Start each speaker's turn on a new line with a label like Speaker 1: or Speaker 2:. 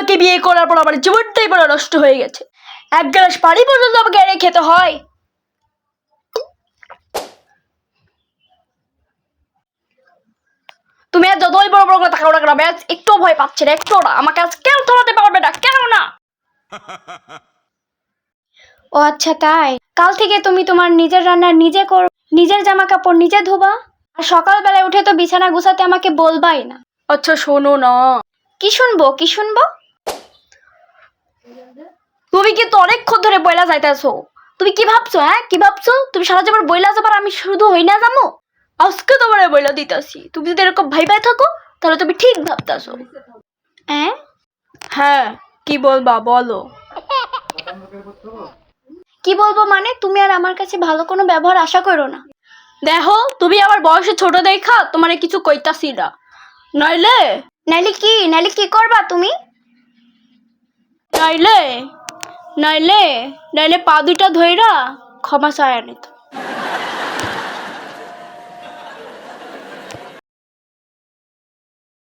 Speaker 1: তোমাকে বিয়ে করার পর আমার জীবনটাই পুরো নষ্ট হয়ে গেছে। এক গ্লাস পানি পর্যন্ত আমাকে এনে খেতে হয়। তুমি আর যতই বড় বড় করে তাকাও না কেন আমি একটু ভয় পাচ্ছি না একটু না। আমাকে আজ কেউ থামাতে পারবে না কেন না।
Speaker 2: ও আচ্ছা তাই। কাল থেকে তুমি তোমার নিজের রান্না নিজে কর নিজের জামা কাপড় নিজে ধোবা। আর সকালবেলায় উঠে তো বিছানা গুছাতে আমাকে বলবাই না।
Speaker 1: আচ্ছা শোনো না।
Speaker 2: কি শুনব কি শুনব?
Speaker 1: তুমি কিন্তু অনেকক্ষণ ধরে বইলা যাইতেছো। তুমি কি ভাবছ হ্যাঁ? কি ভাবছ? তুমি সারা জীবন বইলা যাবার আমি শুধু হই না যাব আজকে তোমার বইলা দিতেছি। তুমি যদি এরকম ভাইবাই থাকো তাহলে তুমি ঠিক ভাবতেছো।
Speaker 2: হ্যাঁ?
Speaker 1: হ্যাঁ কি বলবা বলো।
Speaker 2: কি বলব মানে তুমি আর আমার কাছে ভালো কোনো ব্যবহার আশা করো না।
Speaker 1: দেখো তুমি আমার বয়সে ছোট দেখা তোমার কিছু কইতাছি না। নইলে?
Speaker 2: নাইলে কি? নাইলে কি করবা তুমি?
Speaker 1: নইলে নইলে নইলে পা দুইটা ধইরা ক্ষমা চায় নিত